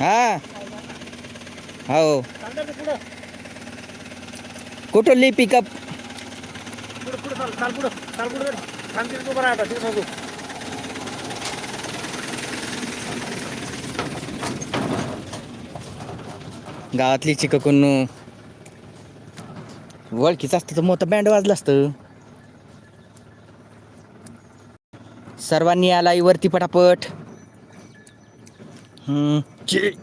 हा. हो. कुठं ली पिकअप गावातली चिककून ओळखीचं असतं तर मोठं बँड वाजलं असतं. सर्वांनी आला वरती पटापट. हम्म. छप.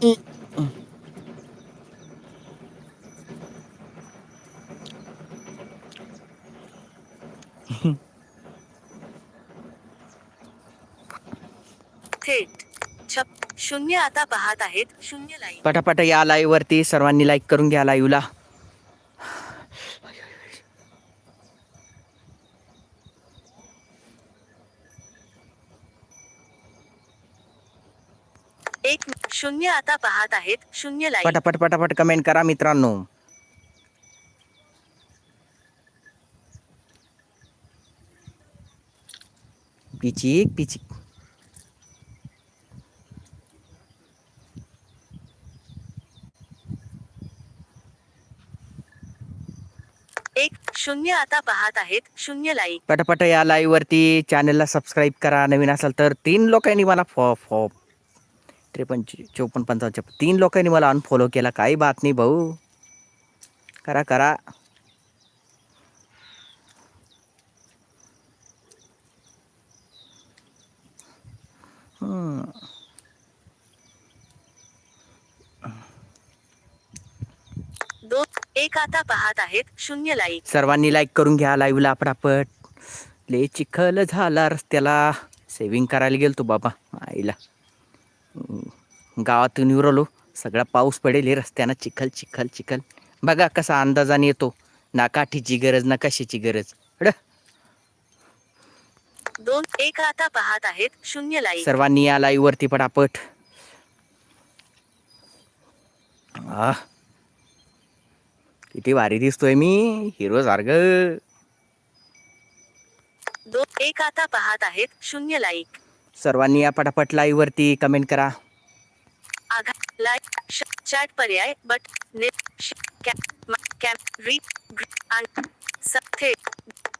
शून्य आता पाहत आहेत. शून्य लाईन. पटापट या लाईव्ह वरती. सर्वांनी लाईक करून घ्या लाईव्हला एक शून्य आता पाहत आहेत शून्य लाईन. पटापट पटापट कमेंट करा मित्रांनो. पिचिक पिचिक. एक शून्य आता पाहत आहेत शून्य लाईक पटापट या लाईव्ह वरती चॅनलला सबस्क्राईब करा. नवीन असाल तर तीन लोकांनी मला फॉ फॉ त्रेपन्न चोपन्न पंचावन्न तीन लोकांनी मला अनफॉलो केला. काही बात नाही भाऊ. करा करा. दोन एक आता पाहत आहेत. शून्य लाईक सर्वांनी लाईक करून घ्या लाईव्हला पटापट. ले चिखल झाला रस्त्याला. सेविंग करायला गेलतो बाबा. आईला. गावातून उरलो सगळा पाऊस पडेल हे रस्त्यानं चिखल चिखल चिखल. बघा कसा अंदाजाने येतो. ना काठीची गरज ना कशाची गरज. अड दोन एक आता पाहत आहेत शून्य लाईक. सर्वांनी या लाईव्ह वरती पटापट. आ. किती भारी दिसतोय मी हिरो सारखं. दोन एक आता पाहत आहेत शून्य लाईक. सर्वांनी या पटापट लाईव्ह वरती कमेंट करा. आधार लाईक चॅट पर्याय बट नेट कॅम थेट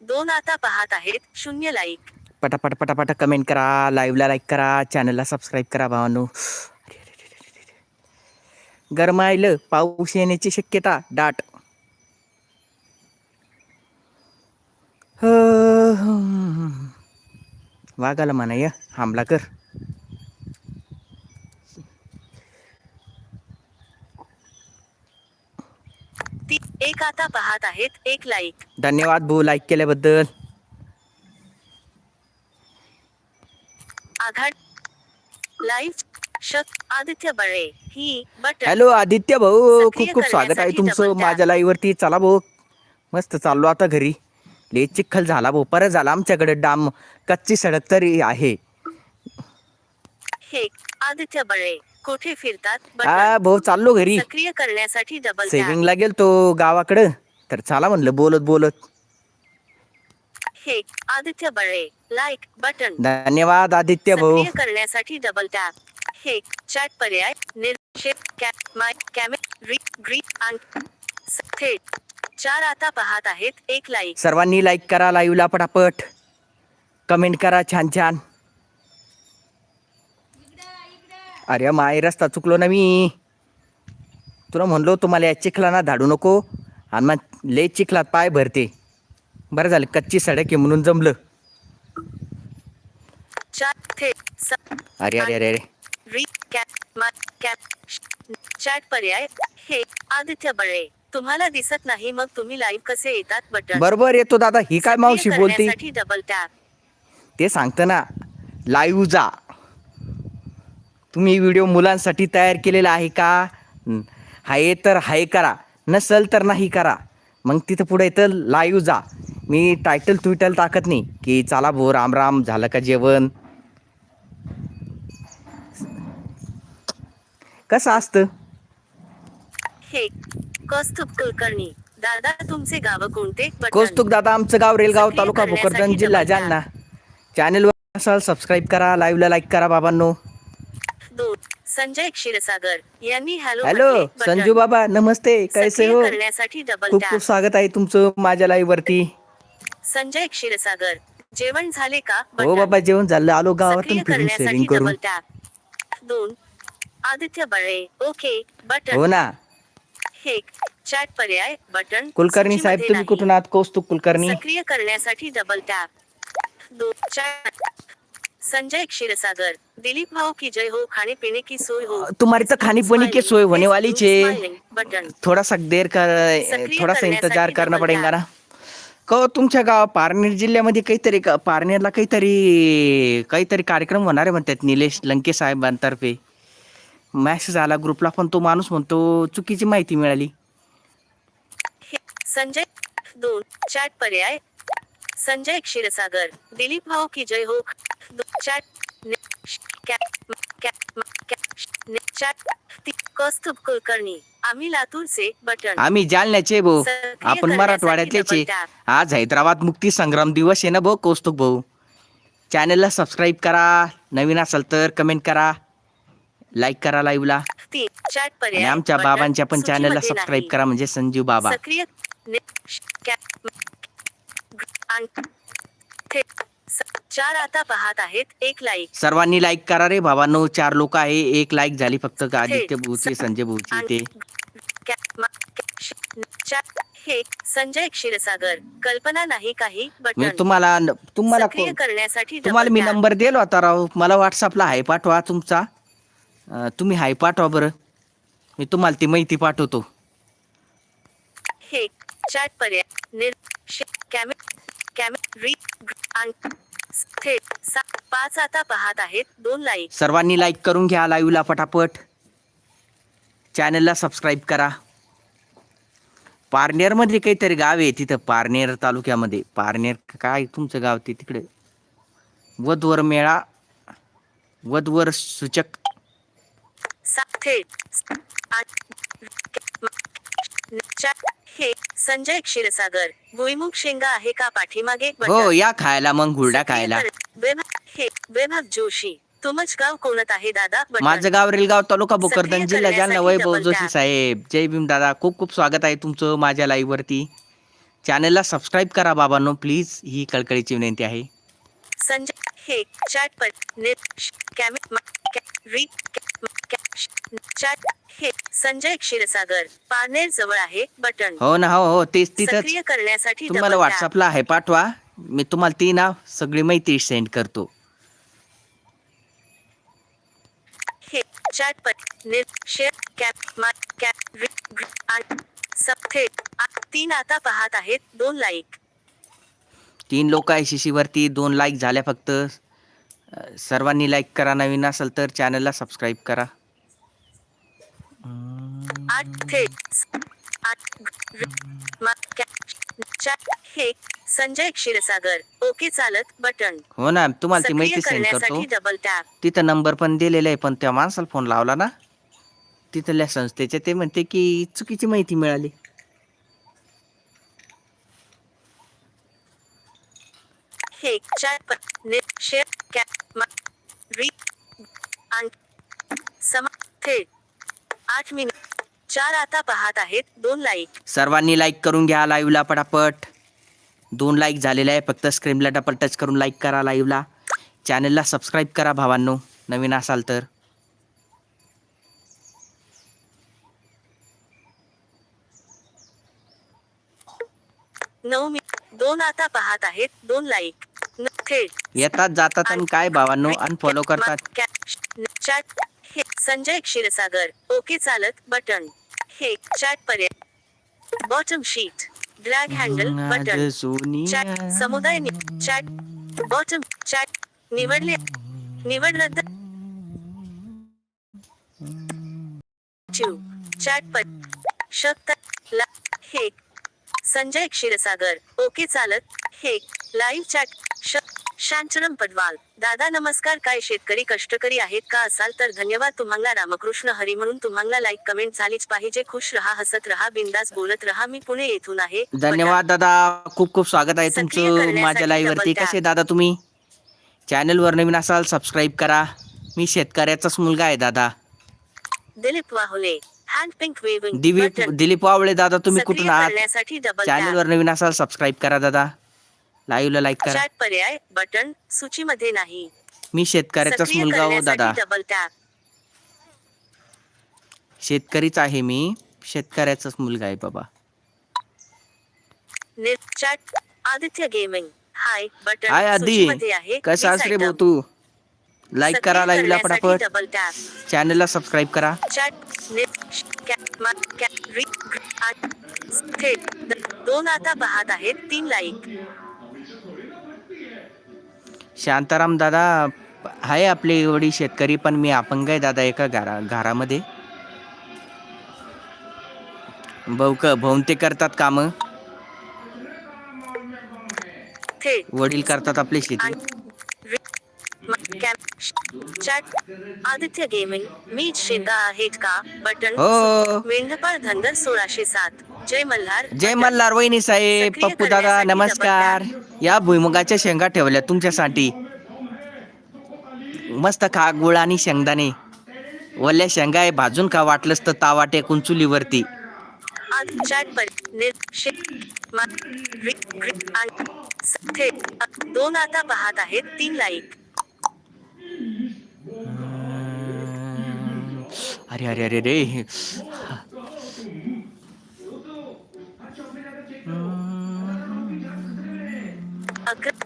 दोन आता पाहत आहेत शून्य लाईक पटापट पटापट कमेंट करा लाईव्हला लाईक करा चॅनलला सबस्क्राईब करा भावानो. गरमायलं पाऊस येण्याची शक्यता दाट वागाला म्हणा या हमला कर ती एक आता पाहत आहेत एक लाईक धन्यवाद भाऊ लाईक केल्याबद्दल. आघाड लाईव्ह शक आदित्य बळे ही बटन. हॅलो आदित्य भाऊ. खूप खूप स्वागत आहे तुमचं. माझ्या लाईव्ह वरती. चला भाऊ. मस्त चाललो आता घरी. ले चिखल झाला भाऊ. परत झाला आमच्याकडे डाम. कच्ची सडक तरी आहे. हे आदित्य बळे. कोठे फिरतात? हा भाऊ चाललो घरी. सक्रिय करण्यासाठी डबल टॅप सेविंगला गेलतो गावाकडं. तर चला म्हणलं बोलत बोलत. हे आदित्य बळे लाईक बटन धन्यवाद आदित्य भाऊ. सक्रिय करण्यासाठी डबल टॅप हे चॅट पर्याय निर्शेप कॅप माय कॅमे री ग्री आणि थेट चार आता पाहत आहेत एक लाईक सर्वांनी लाईक करा लाईव्हला पटापट. कमेंट करा छान छान. अरे माय रस्ता चुकलो ना मी. तुला म्हणलो तुम्हाला या चिखला धाडू नको. आणि मग ले चिखलात पाय भरते. बरं झालं कच्ची सडक आहे म्हणून जमलं. अरे अरे अरे अरे. पर्याय हे आदित्य बळे तुम्हाला दिसत नाही मग तुम्ही लाईव्ह कसे येतात बटन बरोबर येतो दादा ही काय मावशी बोलते? डबल टॅप ते सांगतं ना लाईव्ह जा. तुम्ही व्हिडिओ मुलांसाठी तयार केलेला आहे का? हं, आहे तर हाय करा. नसल तर नाही करा. मग तिथं पुढे येतं लाईव्ह जा. मी टायटल ट्विटल टाकत नाही की चला भो राम राम झालं का जेवण? कसं असतं? हे कौस्तुभ कुलकर्णी. दादा तुमचे गाव कोणते? कौस्तुक दादा आमचं गाव रेलगाव तालुका भोकरदन जिल्हा जालना. चॅनलवर असाल सबस्क्राईब करा लाईव्हला लाईक करा बाबांनो. दोन संजय क्षीरसागर यांनी हॅलो हॅलो. संजू बाबा नमस्ते कैसे हो? करण्यासाठी डबल खूप खूप स्वागत आहे तुमचं माझ्या लाईव्ह वरती. संजय क्षीरसागर जेवण झाले का? हो. बाबा जेवण झालं. आलो गावातून फिरून सेविंग करून. डबल टॅप दोन आदित्य बळे. Okay button. हो ना. हे चॅट पर्याय बटन. कुलकर्णी साहेब तुम्ही. कुठून आहात? कौस्तुभ कुलकर्णी? सक्रिय करण्यासाठी डबल टॅप दोन चार संजय क्षीरसागर दिलीप भाऊ की जय हो खाने पीने की सोय हो। तुम्हारी तो खानी पीनी की सोय होने वाली बटन थोड़ा सा देर कर थोड़ा सा इंतजार करणं पडेगा tap. ना को तुमच्या गाव पारनेर जिल्ह्यामध्ये काहीतरी पारनेरला काहीतरी काहीतरी कार्यक्रम होणार आहे म्हणतात निलेश लंके साहेबांतर्फे. मॅसेज आला ग्रुपला पण तो माणूस म्हणतो चुकीची माहिती मिळाली. संजय दोन चॅट पर्याय. संजय क्षीरसागर दिलीप भाऊ की जय हो कौस्तुभ कुलकर्णी आम्ही लातूरचे बटन. आम्ही जालन्याचे भाऊ आपण मराठवाड्यातलेचे tap. आज हैदराबाद मुक्ती संग्राम दिवस आहे ना भाऊ कौस्तुभ भाऊ चॅनलला सबस्क्राईब करा. नवीन असाल तर कमेंट करा. लाईक करा लाईव्हला आमच्या बाबांच्या पण चॅनलला सबस्क्राईब. करा म्हणजे संजीव बाबा. चार आता पाहत आहेत एक लाईक सर्वांनी लाईक करा रे बाबांनो चार लोक आहे एक लाईक झाली फक्त आदित्य भाऊची संजय भाऊची आण- ते हे संजय क्षीरसागर. कल्पना नाही काही बटन. तुम्हाला तुम्हाला करण्यासाठी तुम्हाला मी. नंबर दिला होता राव. मला व्हॉट्सअपला हाय पाठवा तुमचा. तुम्ही हाय पाठवा बरं. मी तुम्हाला ती माहिती पाठवतो. हे चॅट पर्याय निर श- कॅमे कॅमे री ग- आण- स- थेट सा- पाच आता पाहत आहेत. दोन लाईक सर्वांनी लाईक करून घ्या लाईव्हला पटापट चॅनलला सबस्क्राईब करा. पारनेरमध्ये काहीतरी गाव आहे तिथं पारनेर तालुक्यामध्ये. पारनेर काय तुमचं गाव ते तिकडे? वधवर मेळा वधवर सूचक. हे संजय क्षीरसागर भुईमुग शेंगा आहे का पाठीमागे? हो. या खायला मग हुरडा खायला. हे जोशी तुमच गाव कोणत आहे दादा. माझं गाव रेलगाव तालुका भोकरदन जिल्हा जालना वैभव जोशी. साहेब. जय भीम दादा. खूप खूप स्वागत आहे तुमचं माझ्या लाईव्ह वरती. चॅनलला सबस्क्राईब करा बाबांनो प्लीज ही कळकळीची विनंती आहे. संजय हे चॅट पर नेट हे संजय क्षीरसागर. पारनेर जवळ आहे बटन. हो ना हो हो तेच तिथंच. सक्रिय करण्यासाठी तुम्हाला. व्हॉट्सअपला आहे पाठवा. मी तुम्हाला ती ना सगळी माहिती सेंड करतो. हे चॅट पर नेट शेअर कॅप मा कॅप ग्र- सब थेट आ- तीन आता पाहत आहेत दोन लाईक तीन लोक आहे शिशीवरती दोन लाईक झाल्या फक्त. अं, सर्वांनी लाईक करा नवीन असेल तर चॅनलला सबस्क्राईब करा. आठ थेट हे संजय क्षीरसागर ओके चालत बटन. हो ना तुम्हाला ती माहिती सेंड करतो. करण्यासाठी डबल टॅप तिथं नंबर पण दिलेला आहे पण त्या माणसाला फोन लावला ना. तिथल्या संस्थेचे ते म्हणते की चुकीची माहिती मिळाली. हे आठ मिनिट चार आता पाहत आहेत दोन लाईक सर्वांनी लाईक करून घ्या लाईव्हला पटापट. दोन लाईक झालेले आहे फक्त स्क्रीनला डबल टच करून लाईक करा लाईव्हला चॅनलला सबस्क्राईब करा भावांनो नवीन असाल तर. नऊ दोन आता पाहत आहेत दोन लाईक येतात जातात आणि काय भावांनो अनफॉलो करतात. संजय क्षीरसागर. ओके चालत बटन हे चॅट पर्याय. Bottom sheet drag handle button chat समुदाय चॅट बॉटम चॅट निवडले निवड रद्द चॅट पर शब्द ला हे. संजय क्षीरसागर ओके चालत हे. Live chat Shantaram Padwal. दादा नमस्कार. काय शेतकरी कष्टकरी आहेत का असाल तर धन्यवाद. तुम्हाला रामकृष्ण हरी म्हणून तुम्हाला लाईक कमेंट झालीच पाहिजे. खुश रहा हसत रहा बिंदास बोलत रहा. मी पुणे येथून आहे. धन्यवाद दादा. खूप खूप स्वागत आहे तुमचं माझ्या लाईव्ह वरती. कसे दादा तुम्ही? चॅनलवर नवीन असाल सबस्क्राईब करा. मी शेतकऱ्याचाच मुलगा आहे दादा. दिलीप वाहुले दिलीप दिलीप वावळे दादा तुम्ही कुठून आहात? चॅनलवर नवीन असाल सबस्क्राईब करा दादा. लाईव्हला लाईक करा. चॅट पर्याय बटन सूचीमध्ये नाही. मी शेतकऱ्याचाच सक्रिय मुलगा हो करण्यासाठी दादा. डबल टॅप शेतकरीच आहे मी. शेतकऱ्याचाच मुलगा आहे बाबा. Net chat Aditya gaming. Hi button hi सूचीमध्ये आहे. कसा Please आहेस रे item. भाऊ तू लाईक सक्रिय करा लाईव्हला करण्यासाठी पटापट. डबल टॅप चॅनलला सबस्क्राईब करा. चॅट नेट कॅ- मा- कॅ- री- ग्र- आ- थेट द- दोन आता पाहत आहेत तीन लाईक शांताराम दादा आहे आपले एवढी शेतकरी पण मी अपंग आहे दादा एका घरा घरामध्ये. भाऊ क भाऊन ते करतात काम. वडील करतात आपली शेती. मा- चॅट आदित्य गेमिंग. मीच शेंगा आहेत का? बटन हो. मेंढपाळ धनगर सोळाशे सात. जय मल्हार. जय. मल्हार वहिनी साहेब सक्रिय पप्पू दादा करण्यासाठी नमस्कार. या भुईमुगाच्या शेंगा ठेवल्या तुमच्यासाठी. मस्त खा गुळ आणि शेंगदाणे. वल्ल्या शेंगा आहे भाजून खा वाटलंच तर तावा टेकून चुलीवरती. आज चॅट पर मा- ग्री- आणि दोन आता पाहत आहेत तीन लाईक. अरे अरे अरे रे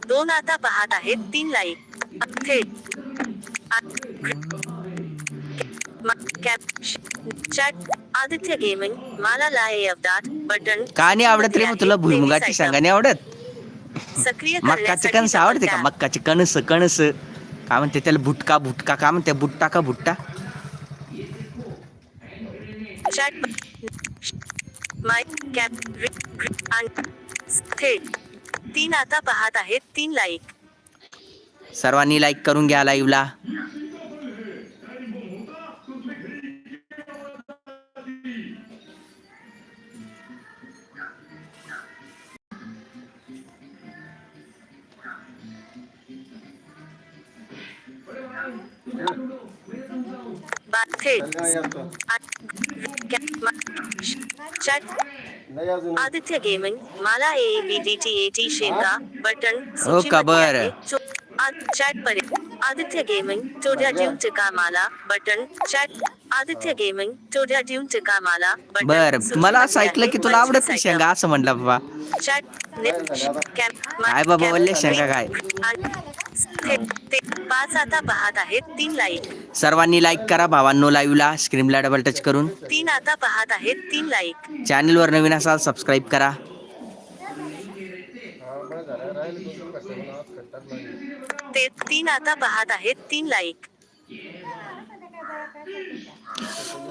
दोन आता पाहत आहेत तीन लाईक थेट चॅट आदित्य गेमिंग मला लाय अपडाट बटन का नाही आवडत रे मग तुला भुईमुगाची शेंगा नाही आवडत सक्रिय करण्यासाठी कणस आवडते का tap. मक्काचे कणस काय म्हणते त्याला भुटका भुटका काय म्हणते बुट्टा का भुट्टा चॅट माय कॅप थेट तीन आता पाहत आहेत तीन लाईक सर्वांनी लाईक करून घ्या लाईव्हला चॅट आदित्य गेमिंग मला A B D T A T शेंगा बटन हो का बरं. चॅट परे आदित्य गेमिंग चोड्या देऊन टिका मला बटन चॅट आदित्य गेमिंग चोड्या देऊन टिका मला बटन बर मला असं ऐकलं की. तुला आवडत नाही. शेंगा असं म्हणलं बाबा चॅट काय बाबा वल्ले शेंगा काय ते पाच आता पाहत आहेत तीन लाईक सर्वांनी लाईक करा भावांनो लाईव्हला स्क्रीनला डबल टच करून. तीन आता पाहत आहेत तीन लाईक चॅनलवर नवीन असाल सबस्क्राईब करा. ते तीन आता पाहत आहेत तीन लाईक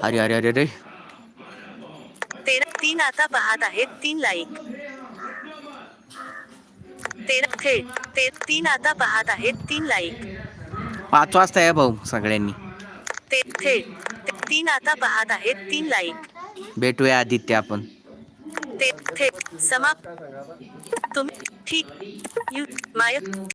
अरे अरे अरे अरे. तेरा तीन आता पाहत आहेत तीन लाईक तेरा थेट ते तीन आता पाहत आहेत तीन लाईक पाच वाजता या भाऊ सगळ्यांनी. ते थेट ते तीन आता पाहत आहेत तीन लाईक भेटूया आदित्य आपण. ते थेट समाप्त. तुम्ही ठीक यू माय